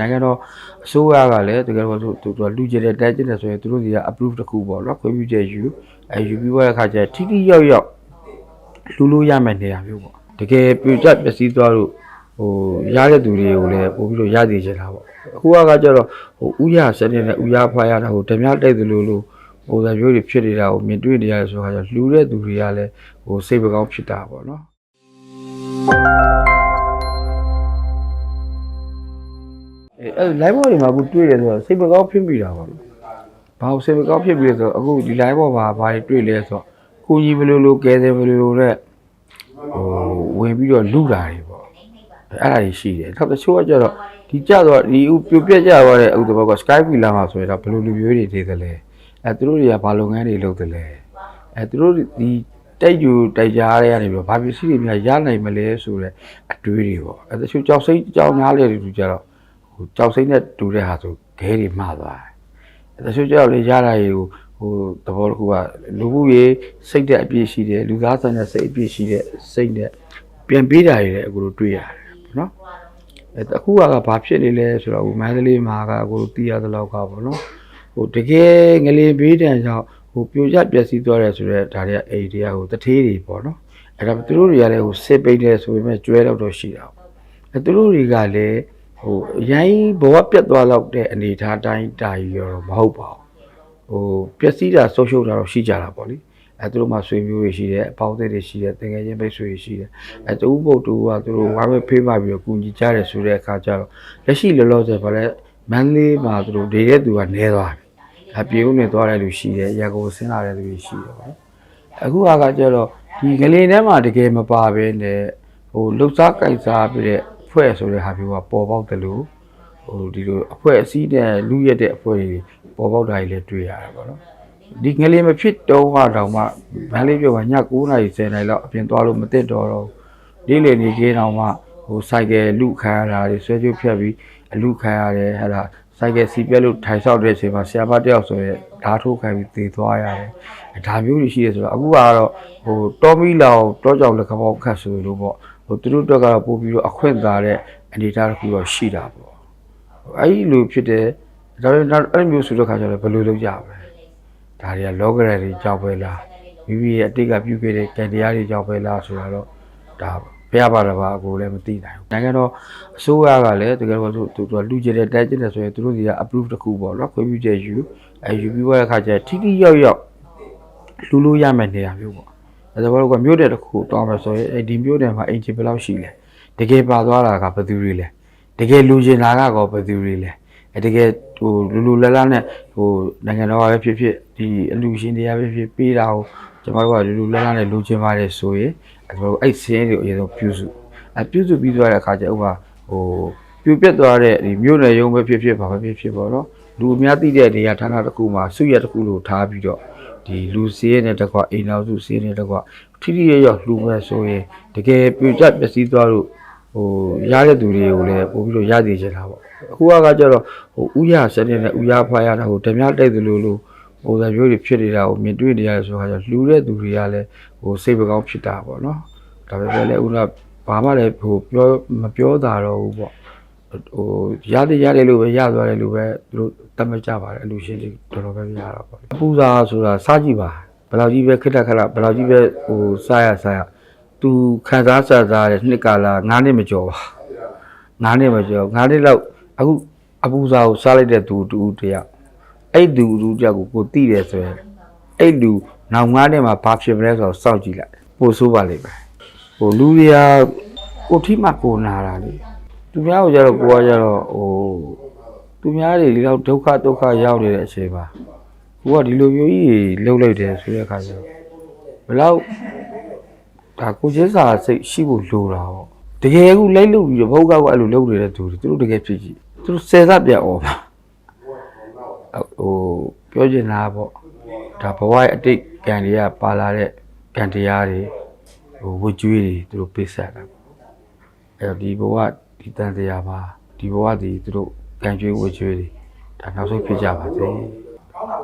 နိုင်ငံတော်အစိုးရကလည်းတကယ်တော့သူသူလူကျင်တဲ့တိုက်ကျင်တဲ့ဆိုရင်သူတို့တွေက approve တစ်ခုပေါ့နော်ခွင့်ပြုချက်ယူအဲယူပြီးသွားတဲ့အခါကျထိထိရောက်ရောက်လူလို့ရမယ့်နေရာမျိုးပေါ့တကယ်ပြကြပျက်စီးသွားလို့ဟိုရတဲ့သူတွေကိုလည်းပို့ပြီးတော့ရသေးချင်တာပေါ့အခုကကျတော့ဟိုဥရစနစ်နဲ့ဥရဖွာရတာဟိုဓမြတိုက်သလိုလိုဟိုစမျိုးတွေဖြစ်နေတာကိုမြင်တွေ့နေရတယ်ဆိုတော့လူတဲ့သူတွေကလည်းဟိုစိတ်ပကောင်းဖြစ်တာပေါ့နော် အဲအဲ့ live ဘောတွေမှာအခုတွေ့တယ်ဆိုတော့စိတ်မကောင်းဖြစ်မိတာပါလို့။ဘာလို့စိတ်မကောင်းဖြစ်ပြီးလဲဆိုတော့အခုဒီ live ဘောမှာဘာတွေတွေ့လဲဆိုတော့ကိုကြီးဘယ်လိုလိုကဲတယ်ဘယ်လိုလိုနဲ့ဟိုဝင်ပြီးတော့လူတာတွေပေါ့။အဲ့အဲ့ဒါကြီးရှိတယ်။နောက်တစ်ချို့ကကျတော့ဒီကြတော့ဒီဥပြပြက်ကြသွားတဲ့ဥဒဘောက Skype လာမှာဆိုရင်တော့ဘယ်လိုလူမျိုးတွေနေသလဲ။အဲသူတို့တွေကဘာလုပ်ငန်းတွေလုပ်သလဲ။အဲသူတို့ဒီတိုက်ယူတိုက်ကြားတွေကနေပြီးတော့ဘာပစ္စည်းတွေများရနိုင်မလဲဆိုတဲ့အတွေးတွေပေါ့။အဲတချို့ကြောက်စိတ်ကြောက်များလေတွေကြတော့ ဟိုကြောက်စိမ့်နဲ့တူတဲ့ဟာဆိုခဲတွေမှားသွားတယ်။တချို့ကြောက်လေရတာရေကိုဟိုသဘောတစ်ခုကလူမှုရေးစိတ်တဲ့အပြည့်ရှိတယ်လူသားဆန်တဲ့စိတ်အပြည့်ရှိတဲ့စိတ်နဲ့ပြန်ပေးတာတွေလည်းအခုလိုတွေ့ရတယ်ပေါ့နော်။အဲအခုကဘာဖြစ်နေလဲဆိုတော့ဟိုမန္တလေးမှာကအခုလိုသိရသလောက်ကပေါ့နော်။ဟိုတကယ်ငလင်ဘေးတန်ကြောင့်ဟိုပြိုကျပျက်စီးသွားတယ်ဆိုတော့ဒါတွေကအိမ်တွေကဟိုတထေးတွေပေါ့နော်။အဲ့ဒါသူတို့တွေကလည်းဟိုစစ်ပိတ်တယ်ဆိုပေမဲ့ကျွဲတော့တော့ရှိတာပေါ့။အဲသူတို့တွေကလည်း ဟိုအရင်ဘဝပြတ်သွားလောက်တဲ့အနေအထားတိုင်းတာကြီးရောမဟုတ်ပါဘူးဟိုပျက်စီးတာဆုံးရှုံးတာတော့ရှိကြတာပေါ့လေအဲသူတို့မှဆွေမျိုးတွေရှိတယ်အပေါင်းအသင်းတွေရှိတယ်တကယ်ချင်းမိတ်ဆွေတွေရှိတယ်အဲတူဘုတ်တူကသူတို့ဝိုင်းဝဲဖေးမှပြီးတော့ကူညီကြတယ်ဆိုတဲ့အခါကျတော့လက်ရှိလောလောဆယ်ဗါလဲမန်လေးမှာသူတို့နေတဲ့သူကနေသွားပြီအပြေဦးနေသွားတဲ့လူရှိတယ်ရန်ကုန်ဆင်းလာတဲ့လူတွေရှိတယ်ပေါ့အခုကကျတော့ဒီကလေးထဲမှာတကယ်မပါဘဲနဲ့ဟိုလှုပ်ရှားကြိုက်စားပြီးတဲ့ ဖွဲ့ဆိုတဲ့ဟာမျိုးကပေါ်ပေါက်တယ်လို့ဟိုဒီလိုအဖွဲ့အစည်းတဲ့လူရက်တဲ့အဖွဲ့တွေပေါ်ပေါက်တာကြီးလည်းတွေ့ရတယ်ပေါ့နော်ဒီငလေးမဖြစ်တော့ဟာတောင်မှဗန်းလေးပြောပါည9နာရီ10နာရီလောက်အပြင်သွားလို့မသိတော့တော့လေးလေနေကြီးတောင်မှဟိုစိုက်ကယ်လူခံရတာတွေဆွဲကြိုးဖြတ်ပြီးအလူခံရတယ်ဟဲ့လားစိုက်ကယ်စီးပြက်လို့ထိုင်ဆောက်တဲ့အချိန်မှာဆရာမတယောက်ဆိုရဲဓာတ်ထိုးခံပြီးသေသွားရတယ်ဒါမျိုးတွေရှိတယ်ဆိုတော့အခုကတော့ဟိုတော်မီလောင်တောကြောင်လက်ခမောက်ခတ်ဆိုလို့ပေါ့ ဟိုသူတို့တော့ကတော့ပို့ပြီးတော့အခွင့်သာတဲ့အနေအထားတစ်ခုတော့ရှိတာပေါ့အဲ့ဒီလိုဖြစ်တယ်ဒါပေမဲ့နောက်အဲ့လိုမျိုးဆိုတဲ့ခါကျတော့ဘယ်လိုလုပ်ကြမလဲဒါတွေကလောကရယ်တွေကြောက်ပဲလားမိမိရဲ့အတိတ်ကပြုခဲ့တဲ့ကံတရားတွေကြောက်ပဲလားဆိုတာတော့ဒါဘယ်ရပါတော့ပါအကိုလည်းမသိနိုင်ဘူးနိုင်ငံတော်အစိုးရကလည်းတကယ်တော့သူသူကလူကျင်တဲ့တိုက်ကျင်တဲ့ဆိုရင်သူတို့တွေက approve တစ်ခုပေါ့နော်ခွင့်ပြုချက်ယူအဲယူပြီးသွားတဲ့ခါကျထိထိရောက်ရောက်လူလို့ရမယ့်နေရာမျိုးပေါ့ အဲဒါဘောကမြို့တဲ့တစ်ခုတောင်းမယ်ဆိုရင်အဲဒီမြို့တဲ့မှာအင်ဂျင်ဘယ်လောက်ရှိလဲတကယ်ပါသွားတာကဘယ်သူတွေလဲတကယ်လူကျင်တာကတော့ဘယ်သူတွေလဲအဲတကယ်ဟိုလူလူလတ်လတ်နဲ့ဟိုနိုင်ငံတော်ကပဲဖြစ်ဖြစ်ဒီအလူရှင်တရားပဲဖြစ်ပေးတာကိုကျွန်တော်တို့ကလူလူလတ်လတ်နဲ့လူကျင်ပါတယ်ဆိုရင်အဲကျွန်တော်တို့အဲ့စင်းတွေကိုအရင်ဆုံးပြုစုအဲပြုစုပြီးသွားတဲ့အခါကျဥပမာဟိုပြူပြက်သွားတဲ့ဒီမြို့နယ်ရုံးပဲဖြစ်ဖြစ်ဘာပဲဖြစ်ဖြစ်ပေါ့နော်လူအများသိတဲ့နေရာဌာနတစ်ခုမှာစုရတစ်ခုလို့ထားပြီးတော့ ဒီလူစီးရဲတဲ့တကွအိမ်တော်စုစီးရဲတဲ့တကွထိထိရရောက်လူမဲ့ဆိုရင်တကယ်ပြူကျပျက်စီးသွားလို့ဟိုရတဲ့သူတွေကိုလည်းပို့ပြီးတော့ရသေးချင်တာပေါ့အခုကကျတော့ဟိုဥရစနစ်နဲ့ဥရဖွာရတာဟိုဓမြတိုက်သလိုလိုဟိုစမျိုးတွေဖြစ်နေတာကိုမြင်တွေ့နေရတယ်ဆိုတော့လှူတဲ့သူတွေကလည်းဟိုစိတ်ပကောင်းဖြစ်တာပေါ့နော်ဒါပေမဲ့လည်းဥနာဘာမှလည်းဟိုပြောမပြောတာတော့ဘူးပေါ့ ဟိုရတဲ့ရတယ်လို့ပဲရသွားတယ်လို့ပဲသူတို့တတ်မှတ်ကြပါတယ်အလူရှင်တွေတော်တော်ပဲရတော့ပေါ့အပူစာဆိုတာစားကြည့်ပါဘယ်လောက်ကြီးပဲခက်တက်ခက်လာဘယ်လောက်ကြီးပဲဟိုစားရစားရသူခံစားစားစားတဲ့နှစ်ကာလ9နှစ်မကျော်ပါ9နှစ်မကျော်9နှစ်လောက်အခုအပူစာကိုစားလိုက်တဲ့သူတူတယောက်အဲ့သူတူတယောက်ကိုကိုတိတယ်ဆိုရင်အဲ့လူနောက်9နှစ်မှာဘာဖြစ်မလဲဆိုတော့စောင့်ကြည့်လိုက်ပို့ဆိုးပါလိမ့်မယ်ဟိုလူတွေကကိုထိမှကိုနာတာလေ သူများကိုကြတော့ကိုကကြတော့ဟိုသူများတွေဒီလောက်ဒုက္ခဒုက္ခရောက်နေတဲ့အချိန်မှာကိုကဒီလိုမျိုးကြီးလှုပ်လိုက်တယ်ဆိုတဲ့အခါကျတော့ဘယ်လောက်ဒါကိုချင်းစာစိတ်ရှိဖို့လိုတာပေါ့တကယ်ကူလိုက်လို့ပြီးတော့ဘုတ်ကောက်အဲ့လိုလုပ်နေတဲ့သူတွေသူတို့တကယ်ဖြစ်ကြည့်သူတို့ဆယ်သပ်ပြတ်ဩပါဟိုပြောချင်တာပေါ့ဒါဘဝရဲ့အတိတ်ကံတွေကပါလာတဲ့ကံတရားတွေဟိုဝှကျွေးတွေသူတို့ပေးဆက်တာပေါ့အဲ့တော့ဒီဘဝ ဒီတန်တရားပါဒီဘဝဒီသူတို့ကံကျွေးဝှကျွေးတွေဒါနောက်ဆုံးဖြစ်ကြပါစေ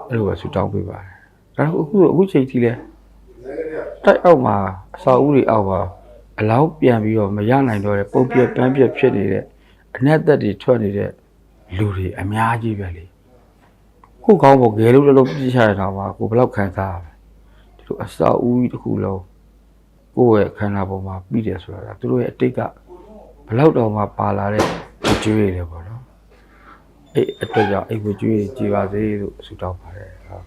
အဲ့လိုပဲဆုတောင်းပေးပါတယ်ဒါတော့အခုအခုချိန်ထိလဲတိုက်အောက်မှာအစာအုပ်တွေအောက်မှာအလောင်းပြန်ပြီးတော့မရနိုင်တော့တဲ့ပုံပြက်ပန်းပြက်ဖြစ်နေတဲ့အနက်သက်တွေထွက်နေတဲ့လူတွေအများကြီးပဲလေကိုယ်ကောင်းဖို့ဂဲလို့လည်းလို့ပြစ်ချရတာပါကိုဘယ်လောက်ခံစားရလဲဒီလိုအစာဦးကြီးတစ်ခုလုံးကိုယ့်ရဲ့ခန္ဓာပေါ်မှာပြီးတယ်ဆိုတာကသူတို့ရဲ့အတိတ်က ဘယ်လောက်တော့မှပါလာတဲ့ကြွေးတွေပေါ့နော်အဲ့အတွက်ကြောင့်အဲ့ကိုကြွေးတွေကြည်ပါစေလို့ဆုတောင်းပါတယ်ဟုတ်